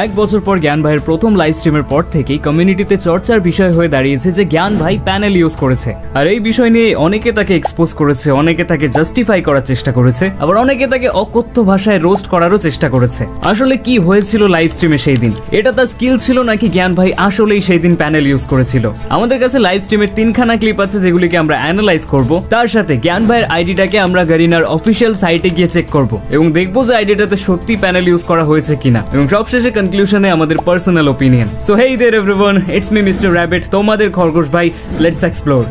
এক বছর পর জ্ঞান ভাইয়ের প্রথম লাইভ স্ট্রিমের পর থেকেই কমিউনিটিতে চর্চার বিষয় হয়ে দাঁড়িয়েছে যে জ্ঞান ভাই প্যানেল ইউজ করেছে। আর এই বিষয় নিয়ে অনেকে তাকে এক্সপোজ করেছে, অনেকে তাকে জাস্টিফাই করার চেষ্টা করেছে, আবার অনেকে তাকে অকথ্য ভাষায় রোস্ট করারও চেষ্টা করেছে। আসলে কি হয়েছিল লাইভ স্ট্রিমে সেই দিন? এটা তার স্কিল ছিল নাকি জ্ঞান ভাই আসলেই সেই দিন প্যানেল ইউজ করেছিল? আমাদের কাছে লাইভ স্ট্রিমের তিনখানা ক্লিপ আছে যেগুলিকে আমরা অ্যানালাইজ করব। তার সাথে জ্ঞান ভাইয়ের আইডিটাকে আমরা গারিনার অফিসিয়াল সাইটে গিয়ে চেক করব এবং দেখব যে আইডিটাতে সত্যি প্যানেল ইউজ করা হয়েছে কিনা। এবং সবশেষে কনক্লুশনে আমাদের personal opinion so hey there everyone it's me mister Rabbit তোমাদের খরগোশ ভাই let's explore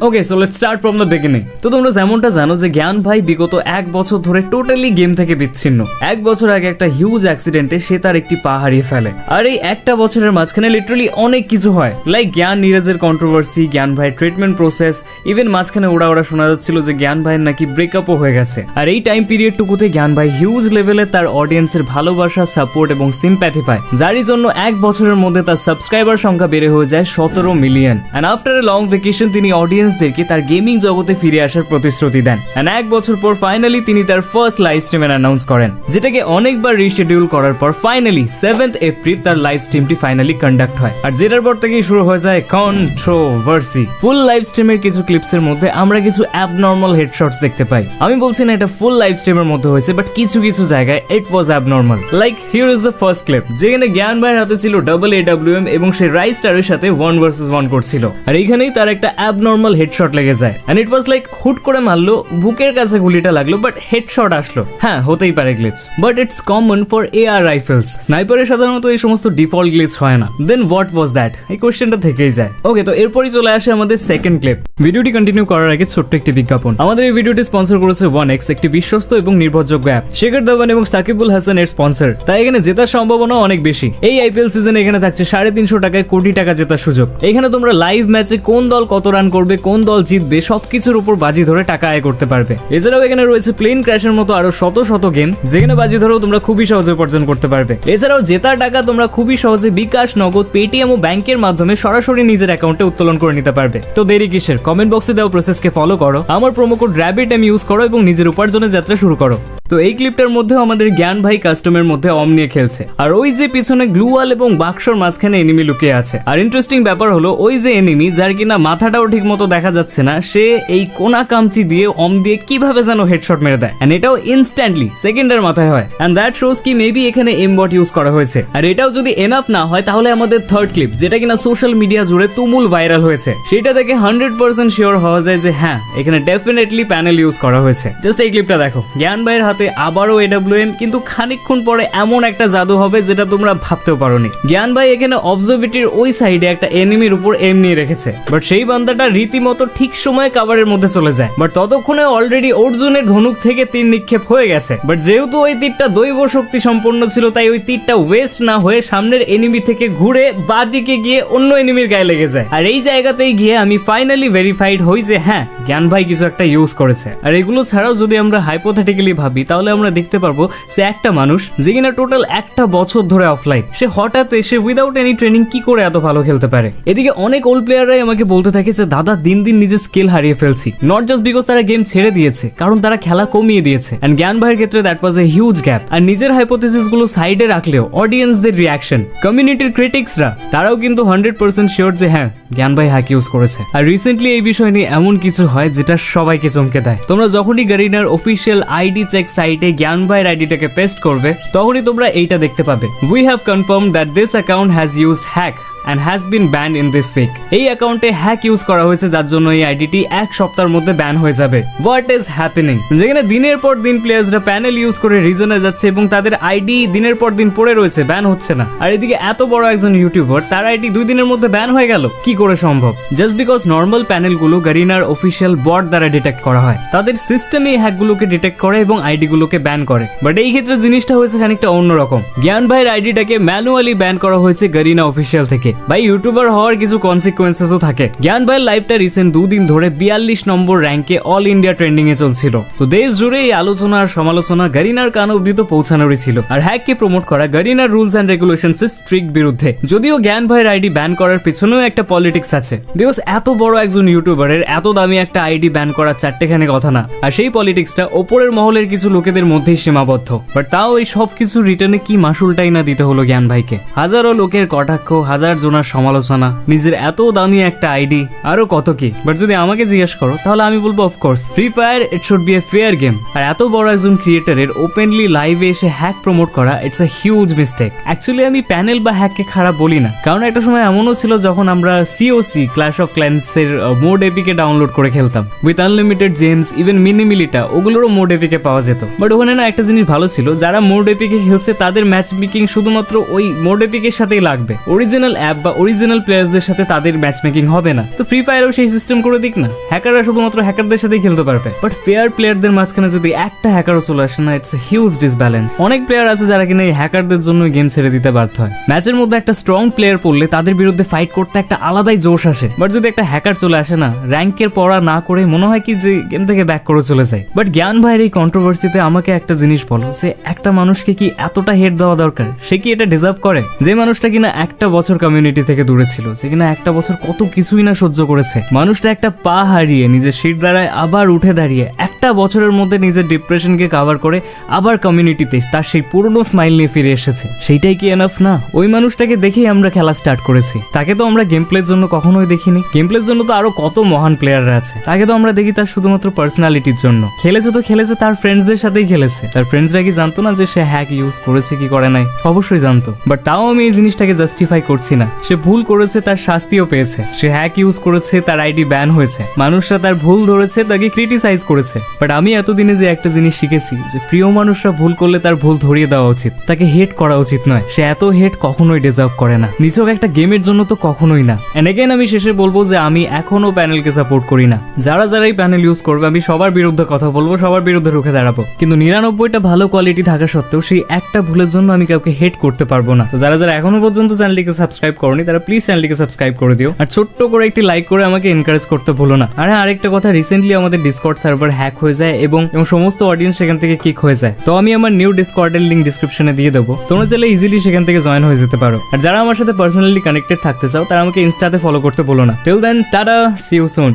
okay so let's start from the beginning তো তোমরা যেমনটা জানো যে জ্ঞান ভাই বিগত এক বছর ধরে টোটালি গেম থেকে বিচ্ছিন্ন। এক বছর আগে একটা হিউজ অ্যাক্সিডেন্টে সে তার একটি পা হারিয়ে ফেলে। আর এই একটা বছরের মাঝখানে লিটারালি অনেক কিছু হয়। লাইক জ্ঞান নীরজের কন্ট্রোভার্সি জ্ঞান ভাইয়ের ট্রিটমেন্ট প্রসেস ইভেন মাঝখানে ওরা ওরা শোনা যাচ্ছিল যে জ্ঞান ভাইয়ের নাকি ব্রেকআপও হয়ে গেছে। আর এই টাইম পিরিয়ড টুকুতে জ্ঞান ভাই হিউজ লেভেলে তার অডিয়েন্সের ভালোবাসা সাপোর্ট এবং সিম্প্যাথি পায়। যারই জন্য এক বছরের মধ্যে তার সাবস্ক্রাইবার সংখ্যা বেড়ে হয়ে যায় সতেরো million and after a long vacation তিনি অডিয়েন্সদেরকে তার গেমিং জগতে ফিরে আসার প্রতিশ্রুতি দেন। অ্যান্ড এক বছর পর ফাইনালি তিনি তার ফার্স্ট লাইভ স্ট্রিমের অ্যানাউন্স করেন, যেটাকে অনেকবার রিশিডিউল করার পর ফাইনালি সেভেন্থ এপ্রিল তার লাইভ স্ট্রিমটি ফাইনালি কন্ডাক্ট হয়। আর যেটার পর থেকেই শুরু হয়ে যায় কন্ট্রোভার্সি ফুল লাইভ স্ট্রিমের কিছু ক্লিপসের মধ্যে আমরা কিছু অ্যাবনর্মাল হেডশটস দেখতে পাই। আমি বলছি না এটা ফুল লাইভ স্ট্রিমের মধ্যে হয়েছে বাট কিছু কিছু জায়গায় it was abnormal like here is the first clip যেখানে জ্ঞান ভাইয়ের হাতে ছিল ডাবল এ ডাব্লিউ এম এবং সে রাইস স্টারের সাথে ওয়ান ভার্সেস ওয়ান করছিল। আর এইখানেই তার একটা অ্যাবনর্মাল হেডশট লেগে যায়। এন্ড ইট ওয়াজ লাইক হুট করে মারলো, বুকের কাছে গুলিটা লাগল বাট হেডশট আসলো। হ্যাঁ হতেই পারে glitch but it's common for A R rifles স্নাইপারের সাধারণত এই সমস্ত ডিফল্ট গ্লিচ হয় না। দেন হোয়াট ওয়াজ দ্যাট এই কোশ্চেনটা থেকেই যায়। ওকে তো এরপরই চলে আসে আমাদের সেকেন্ড ক্লিপ ভিডিওটি কন্টিনিউ করার আগে ছোট্ট একটি বিজ্ঞাপন। আমাদের এই ভিডিওটি স্পন্সর করেছে ওয়ান এক্স একটি বিশ্বস্ত এবং নির্ভরযোগ্য অ্যাপ শেখর ধবন এবং সাকিবুল হাসান এর স্পন্সর তাই এখানে জেতার সম্ভাবনা অনেক বেশি। এই আইপিএল সিজনে এখানে থাকছে সাড়ে তিনশো টাকায় কোটি টাকা জেতার সুযোগ। এখানে তোমরা লাইভ ম্যাচে কোন দল কত রান করবে কোন দল জিতবে সবকিছুর উপর বাজি ধরে টাকা আয় করতে পারবে। এছাড়াও এখানে রয়েছে প্লেন ক্র্যাশের মতো আরও শত শত গেম যেখানে বাজি ধরেও তোমরা খুবই সহজে উপার্জন করতে পারবে। এছাড়াও জেতার টাকা তোমরা খুবই সহজে বিকাশ, নগদ পেটিএম ও ব্যাংকের মাধ্যমে সরাসরি নিজের অ্যাকাউন্টে উত্তোলন করে নিতে পারবে। তো দেরি কিসের? কমেন্ট বক্সে দেওয়া প্রসেসকে ফলো করো। আমার promo code Rabbit M use করো এবং নিজের উপার্জনের যাত্রা শুরু করো। তো এই ক্লিপটার মধ্যেও আমাদের জ্ঞান ভাই কাস্টমের মধ্যে অম নিয়ে খেলছে। আর ওই যে পিছনে গ্লুয়াল এবং বাক্সর মাঝখানে এনিমি লুকিয়ে আছে। আর ইন্টারেস্টিং ব্যাপার হলো, ওই যে এনিমি যার কিনা মাথাটাও ঠিক মতো দেখা যাচ্ছে না, সে এই কোনা কামচি দিয়ে অম দিয়ে কীভাবে যেন হেডশট মেরে দেয়। এন্ড এটাও ইনস্ট্যান্টলি সেকেন্ডের মাথায় হয়। এন্ড দ্যাট শোজ কি মেবি এখানে এম বট ইউজ করা হয়েছে। আর এটাও যদি এনাফ না হয়, তাহলে আমাদের থার্ড ক্লিপ যেটা কিনা সোশ্যাল মিডিয়া জুড়ে তুমুল ভাইরাল হয়েছে। সেটা থেকে হান্ড্রেড পার্সেন্ট শিওর হওয়া যায় যে হ্যাঁ এখানে ডেফিনেটলি প্যানেল ইউজ করা হয়েছে। জাস্ট এই ক্লিপটা দেখো। জ্ঞান ভাইয়ের আবারও এডাব্লিউএম কিন্তু খানিকক্ষণ পরে এমন একটা জাদু হবে যেটা তোমরা ভাবতেও পারোনি। জ্ঞান ভাই এখানে অবজারভেটির ওই সাইডে একটা এনিমির উপর এম নিয়ে রেখেছে। বাট সেই বান্দাটা রীতিমতো ঠিক সময়ে কাভারের মধ্যে চলে যায়। বাট ততক্ষণে অলরেডি অর্জুনের ধনুক থেকে তীর নিক্ষেপ হয়ে গেছে। বাট যেহেতু ওই তীরটা দৈব শক্তি সম্পন্ন ছিল, তাই ওই তীরটা ওয়েস্ট না হয়ে সামনের এনিমি থেকে ঘুরে বাদিকে গিয়ে অন্য এনিমির গায়ে লেগে যায়। আর এই জায়গাতেই গিয়ে আমি ফাইনালি ভেরিফাইড হই যে হ্যাঁ জ্ঞান ভাই কিছু একটা ইউজ করেছে। আর এগুলো ছাড়াও যদি আমরা হাইপোথেটিক্যালি ভাবি তাহলে আমরা দেখতে পারব যে একটা মানুষ যে কিনা টোটাল একটা বছর ধরে অফলাইন সে হঠাৎ এসে উইদাউট এনি ট্রেনিং কি করে এত ভালো খেলতে পারে? এদিকে অনেক ওল্ড প্লেয়াররাই আমাকে বলতে থাকে যে, দাদা, দিন দিন নিজের স্কিল হারিয়ে ফেলছি। নট জাস্ট বিকজ তারা গেম ছেড়ে দিয়েছে, কারণ তারা খেলা কমিয়ে দিয়েছে। এন্ড জ্ঞান ভাইয়ের ক্ষেত্রে that was a huge gap আর নিজের হাইপোথেসিসগুলো সাইডে রাখলেও অডিয়েন্সদের রিয়াকশন কমিউনিটির ক্রিটিক্সরা তারাও কিন্তু হান্ড্রেড পার্সেন্ট শিওর যে হ্যাঁ জ্ঞান ভাই হ্যাক ইউজ করেছে। আর রিসেন্টলি এই বিষয় নিয়ে এমন কিছু হয় যেটা সবাইকে চমকে দেয়। তোমরা যখনই গারিনার অফিসিয়াল আইডি চেক সাইটে জ্ঞান ভাইয়ের আইডিটাকে পেস্ট করবে, তখনই তোমরা এইটা দেখতে পাবে। We have confirm that this account has used hack and has been ban in this fake এই অ্যাকাউন্টে হ্যাক ইউজ করা হয়েছে, যার জন্য এই আইডিটি এক সপ্তাহের মধ্যে ব্যান হয়ে যাবে। হোয়াট ইজ হ্যাপেনিং যেখানে দিনের পর দিন প্লেয়ার্সরা প্যানেল ইউজ করে রিজনে যাচ্ছে এবং তাদের আইডি দিনের পর দিন পড়ে রয়েছে ব্যান হচ্ছে না। আর এদিকে এত বড় একজন ইউটিউবার তার আইডি দুই দিনের মধ্যে ব্যান হয়ে গেল। কি করে সম্ভব? জাস্ট বিকজ নর্মাল প্যানেলগুলো গারিনার অফিসিয়াল বট দ্বারা ডিটেক্ট করা হয়, তাদের সিস্টেমে এই হ্যাকগুলোকে ডিটেক্ট করে এবং আইডিগুলোকে ব্যান করে। বাট এই ক্ষেত্রে জিনিসটা হয়েছে খানিকটা অন্যরকম। জ্ঞান ভাইয়ের আইডিটাকে ম্যানুয়ালি ব্যান করা হয়েছে গারিনা অফিসিয়াল থেকে। ভাই ইউটিউবার হওয়ার কিছু কনসিকুয়েন্সেসও থাকে। জ্ঞান ভাইয়ের লাইফটা রিসেন্ট দুদিন ধরে বিয়াল্লিশ নম্বর র্যাঙ্কে অল ইন্ডিয়া ট্রেন্ডিং এ চলছিল। তো দেশ জুড়ে এই আলোচনা আর সমালোচনা গারিনার কান অব্দি তো পৌঁছানোরই ছিল। আর হ্যাককে প্রমোট করা গারিনার রুলস অ্যান্ড রেগুলেশনস এর স্ট্রিক্ট বিরুদ্ধে। যদিও জ্ঞান ভাইয়ের আইডি ব্যান করার পিছনেও একটা পলিটিক্স আছে। বিকজ এত বড় একজন ইউটিউবারের এত দামি একটা আইডি ব্যান করার চারটেখানে কথা না। আর সেই পলিটিক্সটা ওপরের মহলের কিছু লোকেদের মধ্যেই সীমাবদ্ধ। বাট তাও এই সব কিছু রিটার্নে কি মাসুলটাই না দিতে হলো জ্ঞান ভাইকে। হাজারো লোকের কটাক্ষ, হাজার জনার সমালোচনা, নিজের এত দামি একটা আইডি, আরও কত কি? বাট যদি আমাকে জিজ্ঞেস করো, তাহলে আমি বলব of course free fire it should be a fair game আর এত বড় একজন ক্রিয়েটারের ওপেনলি লাইভে এসে হ্যাক প্রমোট করা it's a huge mistake actually আমি প্যানেল বা হ্যাককে খারাপ বলি না। কারণ একটা সময় এমনও ছিল যখন আমরা সিওসি ক্ল্যাশ অফ ক্ল্যান্স এর মোড এপিকে ডাউনলোড করে খেলতাম। With unlimited gems even mini militia ওগুলোরও mod APK পাওয়া যেত। বাট ওখানে না একটা জিনিস ভালো ছিল, যারা মোড এপিকে খেলছে, তাদের ম্যাচ মেকিং শুধুমাত্র ওই মোড এপিকের সাথেই লাগবে। অরিজিনাল অ্যাপ বা অরিজিনাল প্লেয়ার্সদের সাথে তাদের ম্যাচ মেকিং হবে না। তো ফ্রি ফায়ারও সেই সিস্টেম করে দিক না। হ্যাকাররা শুধুমাত্র হ্যাকারদের সাথেই খেলতে পারবে। বাট ফেয়ার প্লেয়ারদের মাঝখানে যদি একটা হ্যাকারও চলে আসে না ইটস হিউজ ডিসব্যালেন্স অনেক প্লেয়ার আছে যারা কিনা এই হ্যাকারদের জন্য গেম ছেড়ে দিতে বাধ্য হয়। ম্যাচের মধ্যে একটা স্ট্রং প্লেয়ার পড়লে তাদের বিরুদ্ধে ফাইট করতে একটা আলাদাই জোশ আসে। বাট যদি একটা হ্যাকার চলে আসে না র্যাঙ্কের পড়া না করে মনে হয় কি যে গেম থেকে ব্যাক করে চলে যায়। বাট জ্ঞান ভাইয়ের এই কন্ট্রোভার্সিতে আমাকে একটা জিনিস বলো যে একটা মানুষকে কি এতটা হেড দেওয়া দরকার? সে কি এটা ডিজার্ভ করে? যে মানুষটা কিনা একটা বছর কমিউনিটি থেকে দূরে ছিল, যে কিনা একটা বছর কত কিছুই না সহ্য করেছে। মানুষটা একটা পা হারিয়ে নিজের সিট দ্বারায় আবার উঠে দাঁড়িয়ে একটা বছরের মধ্যে নিজের ডিপ্রেশনকে কাভার করে আবার কমিউনিটিতে তার সেই পুরনো স্মাইল নিয়ে ফিরে এসেছে। সেইটাই কি এনাফ না? ওই মানুষটাকে দেখেই আমরা খেলা স্টার্ট করেছি। তাকে তো আমরা গেম প্লের জন্য কখনোই দেখিনি। গেম প্লের জন্য তো আরও কত মহান প্লেয়াররা আছে। তাকে তো আমরা দেখি তার শুধুমাত্র পার্সোনালিটির জন্য। খেলেছে তো খেলেছে, তার ফ্রেন্ডসদের সাথেই খেলেছে। তার ফ্রেন্ডসরা কি জানতো না যে সে হ্যাক ইউজ করেছে কি করে নাই? অবশ্যই জানতো। বাট তাও আমি এই জিনিসটাকে জাস্টিফাই করছি না। সে ভুল করেছে, তার শাস্তিও পেয়েছে। সে হ্যাক ইউজ করেছে, তার আইডি ব্যান হয়েছে। মানুষরা তার ভুল ধরেছে, তাকে ক্রিটিসাইজ করেছে। বাট আমি এতদিনে যে একটা জিনিস শিখেছি, যে প্রিয় মানুষরা ভুল করলে তার ভুল ধরিয়ে দেওয়া উচিত। তাকে হেট করা উচিত নয়। সে এত হেট কখনোই ডিজার্ভ করে না। নিছক একটা গেমের জন্য তো কখনোই না। এন্ড এগেন আমি শেষে বলব যে আমি এখনও প্যানেলকে সাপোর্ট করি না। যারা যারা এই প্যানেল ইউজ করবে, আমি সবার বিরুদ্ধে কথা বলব, সবার বিরুদ্ধে রুখে দাঁড়াবো। কিন্তু নিরানব্বইটা ভালো কোয়ালিটি থাকা সত্ত্বেও সেই একটা ভুলের জন্য আমি কাউকে হেট করতে পারব না। তো যারা যারা এখনও পর্যন্ত চ্যানেলটিকে সাবস্ক্রাইব করনি তারা প্লিজ চ্যানেলটিকে সাবস্ক্রাইব করে দিও। আর ছোট্ট করে একটি লাইক করে আমাকে এনকারেজ করতে ভুলো না। আর হ্যাঁ, আরেকটা কথা রিসেন্টলি আমাদের ডিসকর্ড সার্ভার হ্যাক হয়ে যায় এবং এবং সমস্ত অডিয়েন্স সেখান থেকে কিক হয়ে যায়। তো আমি আমার নিউ ডিসকর্ডের লিঙ্ক ডিসক্রিপশনে দিয়ে দেবো। তোমরা চাইলে ইজিলি সেখান থেকে জয়েন হয়ে যেতে পারো। আর যারা আমার সাথে পার্সোনালি কানেক্টেড থাকতে চাও তারা আমাকে ইনস্টাতে ফলো করতে ভুলো না। Till then tata see you soon.